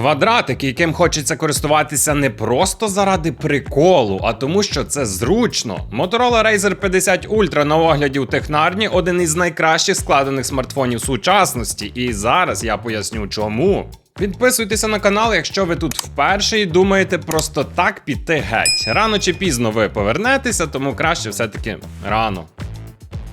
Квадратик, яким хочеться користуватися не просто заради приколу, а тому, що це зручно. Motorola Razer 50 Ultra на огляді у технарні один із найкращих складених смартфонів сучасності. І зараз я поясню чому. Підписуйтеся на канал, якщо ви тут вперше і думаєте просто так піти геть. Рано чи пізно ви повернетеся, тому краще все-таки рано.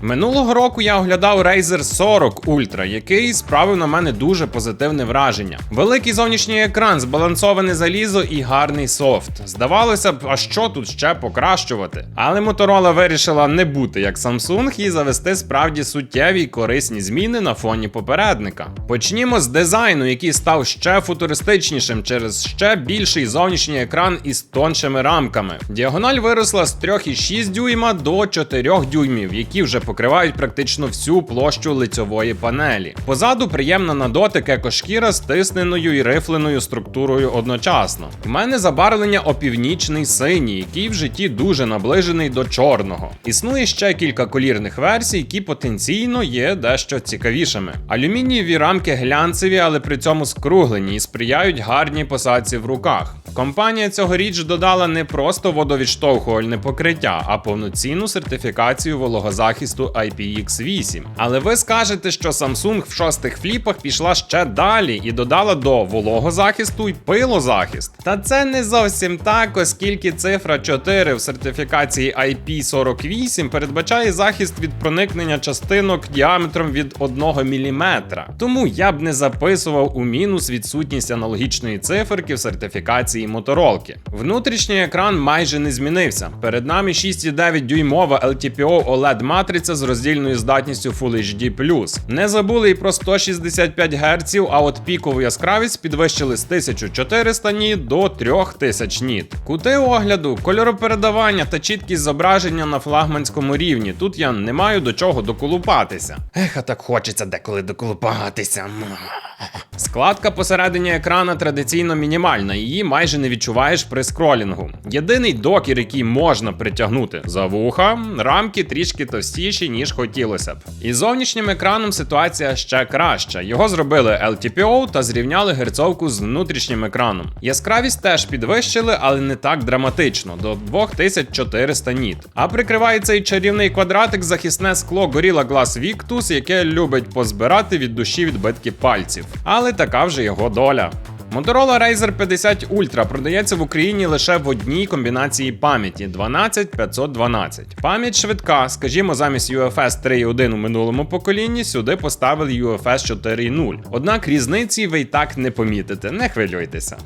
Минулого року я оглядав Razer 40 Ultra, який справив на мене дуже позитивне враження. Великий зовнішній екран, збалансоване залізо і гарний софт. Здавалося б, а що тут ще покращувати? Але Motorola вирішила не бути як Samsung і завести справді суттєві й корисні зміни на фоні попередника. Почнімо з дизайну, який став ще футуристичнішим через ще більший зовнішній екран із тоншими рамками. Діагональ виросла з 3,6 дюйма до 4 дюймів, які вже покривають практично всю площу лицьової панелі. Позаду приємна на дотик екошкіра з тисненою і рифленою структурою одночасно. У мене забарвлення опівнічний синій, який в житті дуже наближений до чорного. Існує ще кілька колірних версій, які потенційно є дещо цікавішими. Алюмінієві рамки глянцеві, але при цьому скруглені і сприяють гарній посадці в руках. Компанія цьогоріч додала не просто водовідштовхувальне покриття, а повноцінну сертифікацію вологозахисту IPX8. Але ви скажете, що Samsung в шостих фліпах пішла ще далі і додала до вологозахисту й пилозахист. Та це не зовсім так, оскільки цифра 4 в сертифікації IP48 передбачає захист від проникнення частинок діаметром від 1 мм. Тому я б не записував у мінус відсутність аналогічної циферки в сертифікації моторолки. Внутрішній екран майже не змінився. Перед нами 6,9 дюймова LTPO OLED матриця з роздільною здатністю Full HD+. Не забули і про 165 Гц, а от пікову яскравість підвищили з 1400 ніт до 3000 ніт. Кути огляду, кольоропередавання та чіткість зображення на флагманському рівні. Тут я не маю до чого доколупатися. Ех, а так хочеться деколи доколупатися. Складка посередині екрана традиційно мінімальна, її майже не відчуваєш при скролінгу. Єдиний докір, який можна притягнути за вуха, рамки трішки товстіші, ніж хотілося б. І зовнішнім екраном ситуація ще краща. Його зробили LTPO та зрівняли герцовку з внутрішнім екраном. Яскравість теж підвищили, але не так драматично до 2400 ніт. А прикриває цей чарівний квадратик захисне скло Gorilla Glass Victus, яке любить позбирати від душі відбитки пальців. Але така вже його доля. Motorola Razer 50 Ultra продається в Україні лише в одній комбінації пам'яті 12512. Пам'ять швидка, скажімо, замість UFS 3.1 у минулому поколінні сюди поставили UFS 4.0. Однак різниці ви й так не помітите, не хвилюйтеся.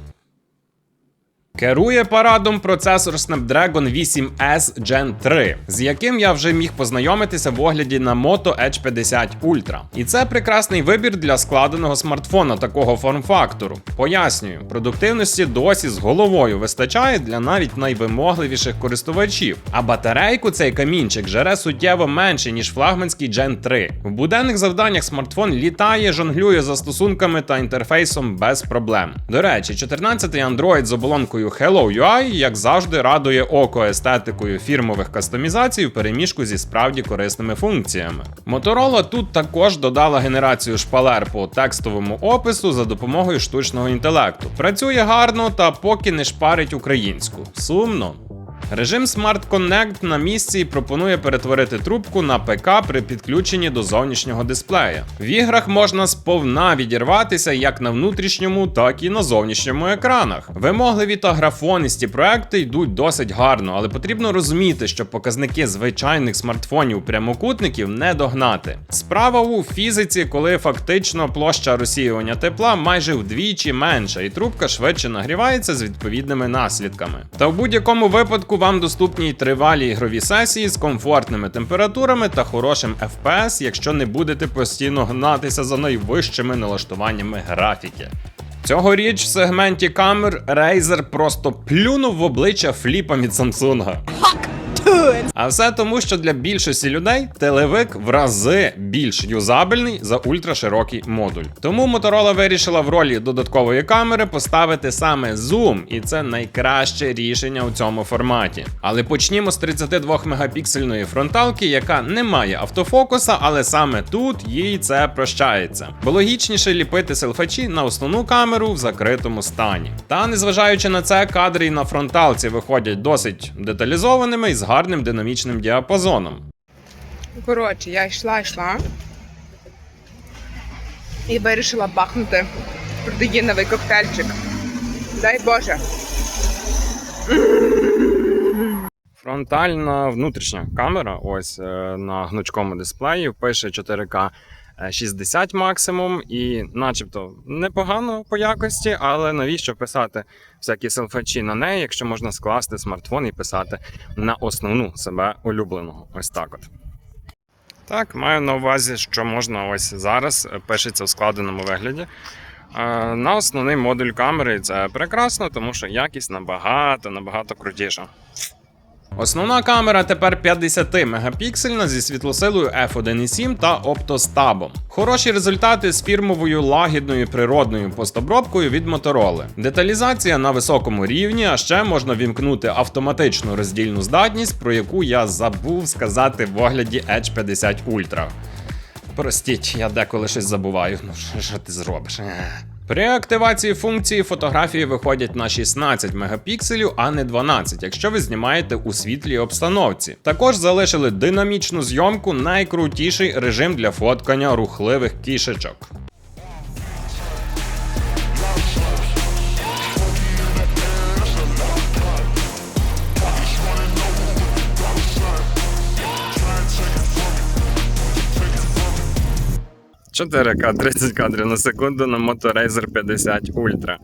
Керує парадом процесор Snapdragon 8S Gen 3, з яким я вже міг познайомитися в огляді на Moto Edge 50 Ultra. І це прекрасний вибір для складеного смартфона такого форм-фактору. Пояснюю, продуктивності досі з головою вистачає для навіть найвимогливіших користувачів. А батарейку цей камінчик жере суттєво менше, ніж флагманський Gen 3. В буденних завданнях смартфон літає, жонглює застосунками та інтерфейсом без проблем. До речі, 14-й Android з оболонкою Hello UI, як завжди, радує око естетикою фірмових кастомізацій в переміжку зі справді корисними функціями. Motorola тут також додала генерацію шпалер по текстовому опису за допомогою штучного інтелекту. Працює гарно та поки не шпарить українську. Сумно. Режим Smart Connect на місці пропонує перетворити трубку на ПК при підключенні до зовнішнього дисплея. В іграх можна сповна відірватися як на внутрішньому, так і на зовнішньому екранах. Вимогливі та графонисті проекти йдуть досить гарно, але потрібно розуміти, що показники звичайних смартфонів прямокутників не догнати. Справа у фізиці, коли фактично площа розсіювання тепла майже вдвічі менша, і трубка швидше нагрівається з відповідними наслідками. Та в будь-якому випадку вам доступні тривалі ігрові сесії з комфортними температурами та хорошим FPS, якщо не будете постійно гнатися за найвищими налаштуваннями графіки. Цьогоріч в сегменті камер Razer просто плюнув в обличчя фліпам від Samsung. А все тому, що для більшості людей телевик в рази більш юзабельний за ультраширокий модуль. Тому Motorola вирішила в ролі додаткової камери поставити саме зум, і це найкраще рішення у цьому форматі. Але почнімо з 32 мегапіксельної фронталки, яка не має автофокуса, але саме тут їй це прощається. Бо логічніше ліпити селфачі на основну камеру в закритому стані. Та незважаючи на це, кадри на фронталці виходять досить деталізованими і з гарним динамічним діапазоном. Коротше, я йшла, йшла і вирішила бахнути протеїновий коктейльчик. Дай Боже. Фронтальна внутрішня камера, ось е, на гнучкому дисплеї, пише 4К 60 максимум, і начебто непогано по якості, але навіщо писати всякі селфачі на неї, якщо можна скласти смартфон і писати на основну себе улюбленого. Ось так от. Так, маю на увазі, що можна ось зараз е, пишеться в складеному вигляді. Е, На основний модуль камери це прекрасно, тому що якість набагато набагато крутіша. Основна камера тепер 50 мегапіксельна зі світлосилою f1.7 та оптостабом. Хороші результати з фірмовою лагідною природною постобробкою від Motorola. Деталізація на високому рівні, а ще можна вімкнути автоматичну роздільну здатність, про яку я забув сказати в огляді Edge 50 Ultra. Простіть, я деколи щось забуваю. Ну що, ти зробиш? При активації функції фотографії виходять на 16 мегапікселів, а не 12, якщо ви знімаєте у світлій обстановці. Також залишили динамічну зйомку, найкрутіший режим для фоткання рухливих кішечок. – 4К 30 кадрів на секунду на Moto 50 Ultra.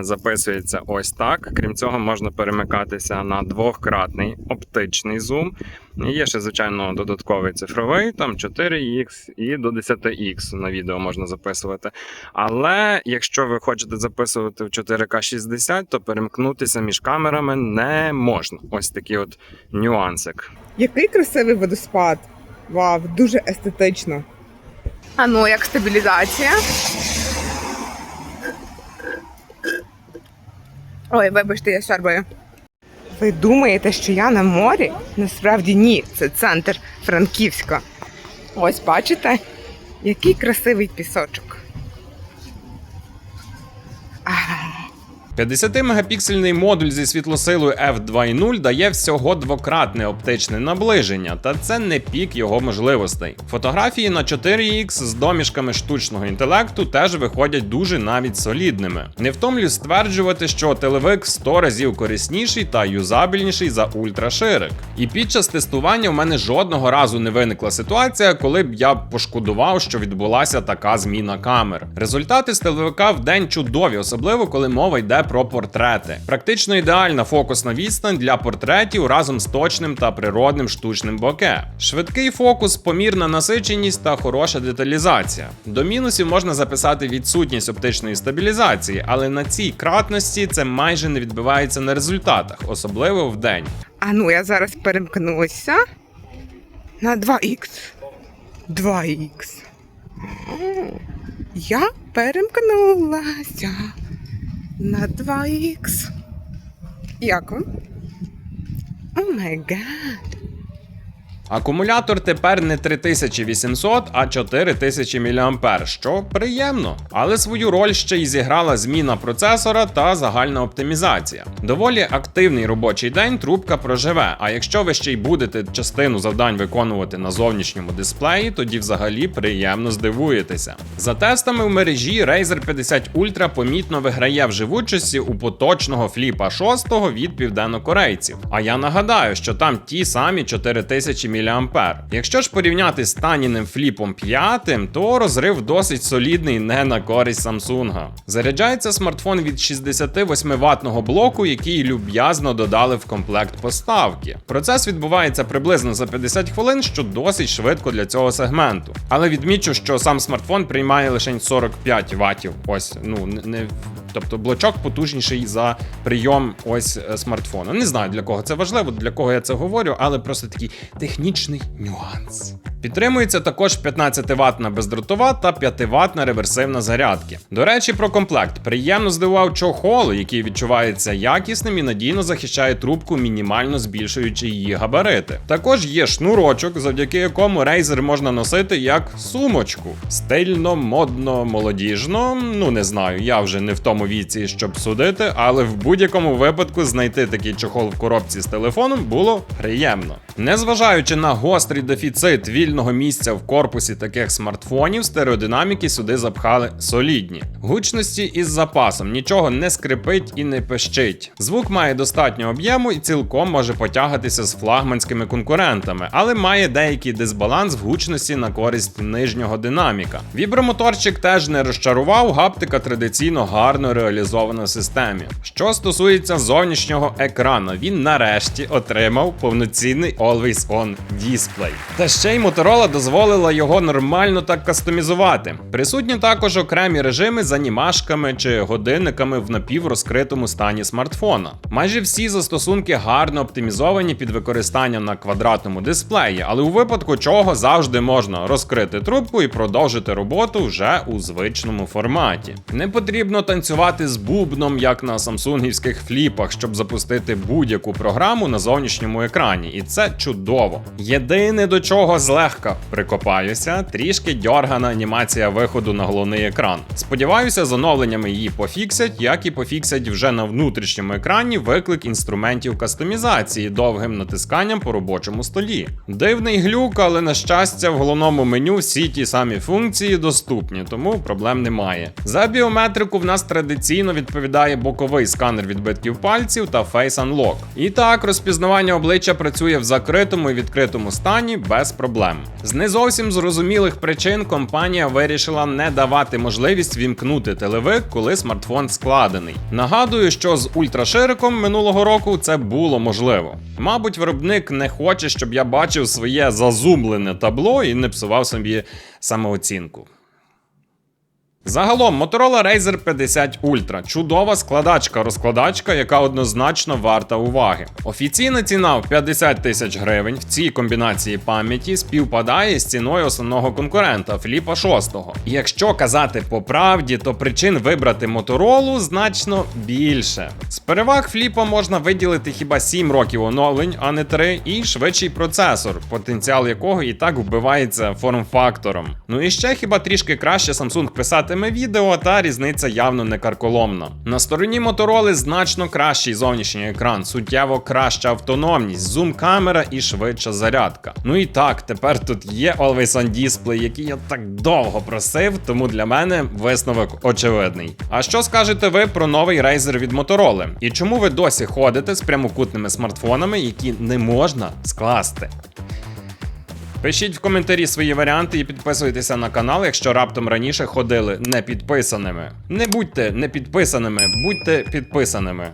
Записується ось так. Крім цього, можна перемикатися на двократний оптичний зум. Є ще, звичайно, додатковий цифровий, там 4X і до 10X на відео можна записувати. Але якщо ви хочете записувати в 4К 60, то перемкнутися між камерами не можна. Ось такий от нюансик. Який красивий водоспад. Вау, дуже естетично. А ну, як стабілізація. Ой, вибачте, я сорбаю. Ви думаєте, що я на морі? Насправді ні, це центр Франківська. Ось бачите, який красивий пісочок. 50-мегапіксельний модуль зі світлосилою f2.0 дає всього двократне оптичне наближення, та це не пік його можливостей. Фотографії на 4X з домішками штучного інтелекту теж виходять дуже навіть солідними. Не втомлюсь стверджувати, що телевик 100 разів корисніший та юзабельніший за ультраширик. І під час тестування в мене жодного разу не виникла ситуація, коли б я пошкодував, що відбулася така зміна камер. Результати з телевика в день чудові, особливо коли мова йде про портрети. Практично ідеальна фокусна відстань для портретів разом з точним та природним штучним боке. Швидкий фокус, помірна насиченість та хороша деталізація. До мінусів можна записати відсутність оптичної стабілізації, але на цій кратності це майже не відбивається на результатах, особливо в день. А ну, я зараз перемкнуся на 2х. 2х. Я перемкнулася на 2х. Як вам? О май гад. Акумулятор тепер не 3800, а 4000 мА, що приємно. Але свою роль ще й зіграла зміна процесора та загальна оптимізація. Доволі активний робочий день трубка проживе. А якщо ви ще й будете частину завдань виконувати на зовнішньому дисплеї, тоді взагалі приємно здивуєтеся. За тестами в мережі Razer 50 Ultra помітно виграє в живучості у поточного фліпа 6 від південнокорейців. А я нагадаю, що там ті самі 4000 мА. Якщо ж порівняти з Таніним фліпом 5, то розрив досить солідний не на користь Samsung. Заряджається смартфон від 68 ватного блоку, який люб'язно додали в комплект поставки. Процес відбувається приблизно за 50 хвилин, що досить швидко для цього сегменту. Але відмічу, що сам смартфон приймає лише 45 ватів. Ось, ну не Тобто блочок потужніший за прийом ось е, смартфона. Не знаю для кого це важливо, для кого я це говорю, але просто такий технічний нюанс. Підтримується також 15 ватна бездротова та 5 ватна реверсивна зарядки. До речі, про комплект приємно здивував чохол, який відчувається якісним і надійно захищає трубку, мінімально збільшуючи її габарити. Також є шнурочок, завдяки якому Razer можна носити як сумочку. Стильно, модно, молодіжно. Ну не знаю, я вже не в тому віці, щоб судити, але в будь-якому випадку знайти такий чохол в коробці з телефоном було приємно. Незважаючи на гострий дефіцит вільного місця в корпусі таких смартфонів, стереодинаміки сюди запхали солідні. Гучності із запасом нічого не скрипить і не пищить. Звук має достатньо об'єму і цілком може потягатися з флагманськими конкурентами, але має деякий дисбаланс в гучності на користь нижнього динаміка. Вібромоторчик теж не розчарував, гаптика традиційно гарно реалізована в системі. Що стосується зовнішнього екрана, він нарешті отримав повноцінний Always On дисплей. Та ще й Motorola дозволила його нормально так кастомізувати. Присутні також окремі режими з анімашками чи годинниками в напіврозкритому стані смартфона. Майже всі застосунки гарно оптимізовані під використання на квадратному дисплеї, але у випадку чого завжди можна розкрити трубку і продовжити роботу вже у звичному форматі. Не потрібно танцювати з бубном, як на самсунгівських фліпах, щоб запустити будь-яку програму на зовнішньому екрані, і це чудово. Єдине до чого злегка прикопаюся, трішки дьоргана анімація виходу на головний екран. Сподіваюся, з оновленнями її пофіксять, як і пофіксять вже на внутрішньому екрані виклик інструментів кастомізації довгим натисканням по робочому столі. Дивний глюк, але на щастя, в головному меню всі ті самі функції доступні, тому проблем немає. За біометрику в нас традиційно відповідає боковий сканер відбитків пальців та Face Unlock. І так, розпізнавання обличчя працює в закритому і відкритому стані без проблем. З не зовсім зрозумілих причин компанія вирішила не давати можливість вімкнути телевик, коли смартфон складений. Нагадую, що з ультрашириком минулого року це було можливо. Мабуть, виробник не хоче, щоб я бачив своє зазумлене табло і не псував собі самооцінку. Загалом Motorola Razer 50 Ultra чудова складачка-розкладачка, яка однозначно варта уваги. Офіційна ціна в 50 тисяч гривень в цій комбінації пам'яті співпадає з ціною основного конкурента Фліпа 6. І якщо казати по правді, то причин вибрати Motorola значно більше. З переваг Фліпа можна виділити хіба 7 років оновлень, а не 3, і швидший процесор, потенціал якого і так вбивається форм-фактором. Ну і ще хіба трішки краще Samsung писатиме відео, та різниця явно не карколомна. На стороні Motorola значно кращий зовнішній екран, суттєво краща автономність, зум-камера і швидша зарядка. Ну і так, тепер тут є Always On Display, який я так довго просив, тому для мене висновок очевидний. А що скажете ви про новий Razer від Motorola? І чому ви досі ходите з прямокутними смартфонами, які не можна скласти? Пишіть в коментарі свої варіанти і підписуйтеся на канал, якщо раптом раніше ходили непідписаними. Не будьте непідписаними, будьте підписаними.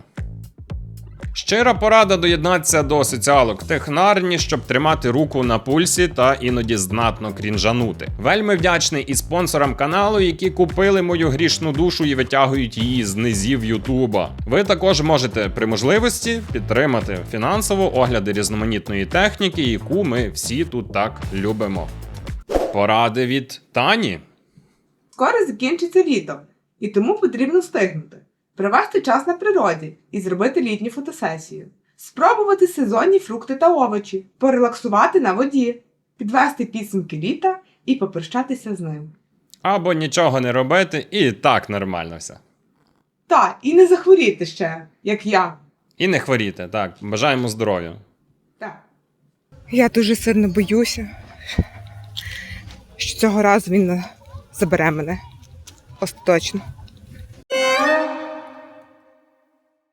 Щира порада доєднатися до соціалок технарні, щоб тримати руку на пульсі та іноді знатно крінжанути. Вельми вдячний і спонсорам каналу, які купили мою грішну душу і витягують її з низів Ютуба. Ви також можете при можливості підтримати фінансово огляди різноманітної техніки, яку ми всі тут так любимо. Поради від Тані. Скоро закінчиться літо, і тому потрібно встигнути. Провести час на природі і зробити літню фотосесію. Спробувати сезонні фрукти та овочі, порелаксувати на воді, підвести підсумки літа і попрощатися з ним. Або нічого не робити, і так нормально все. Та, і не захворіти ще, як я. І не хворіти, так. Бажаємо здоров'я. Так. Я дуже сильно боюся, що цього разу він забере мене. Остаточно.